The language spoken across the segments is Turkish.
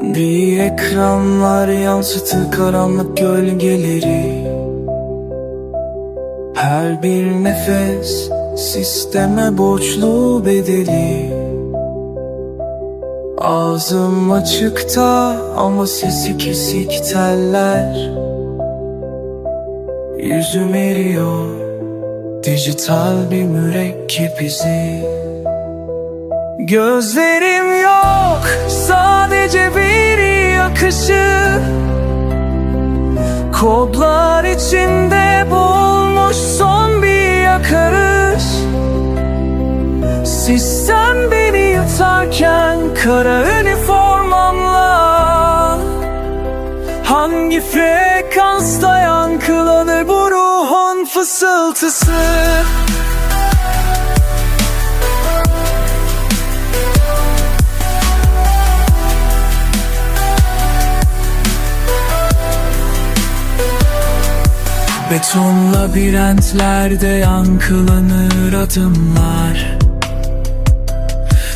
Bir ekranlar yansıtır karanlık gölgeleri. Her bir nefes sisteme borçlu bedeli. Ağzım açıkta ama sesi kesik teller. Yüzüm eriyor Dijital bir mürekkep izi Gözlerim yok Sadece bir akışı Kodlar içinde boğulmuş son bir yakarış. Sistem beni yutarken kara üniformamla. Hangi frekansta yankılanır bu ruhun fısıltısı Beton labirentlerde yankılanır adımlar.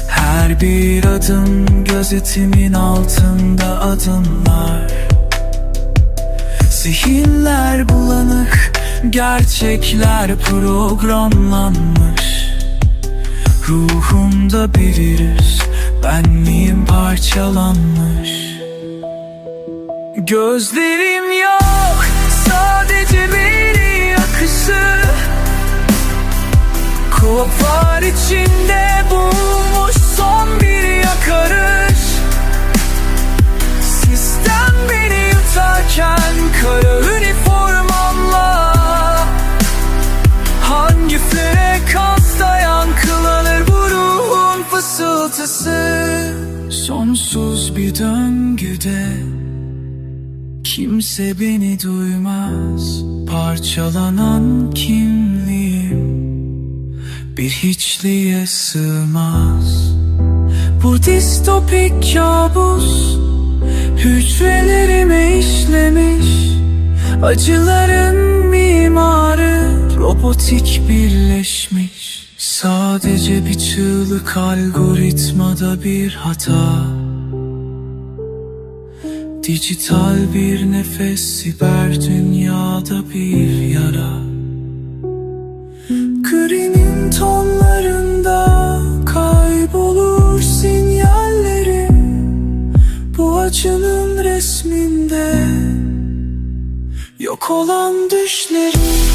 Her bir adım gözetimin altında adımlar. Zihinler bulanık, gerçekler programlanmış. Ruhumda bir virüs, benliğim parçalanmış? Gözlerim yok, sadece bir Bir döngüde Kimse beni duymaz. Parçalanan kimliğim Bir hiçliğe sığmaz. Bu distopik kabus Hücrelerime işlemiş. Acıların mimarı Robotik birleşmiş. Sadece bir çığlık algoritmada bir hata Dijital bir nefes siber dünyada bir yara. Grinin tonlarında kaybolur sinyallerim Bu acının resminde yok olan düşlerim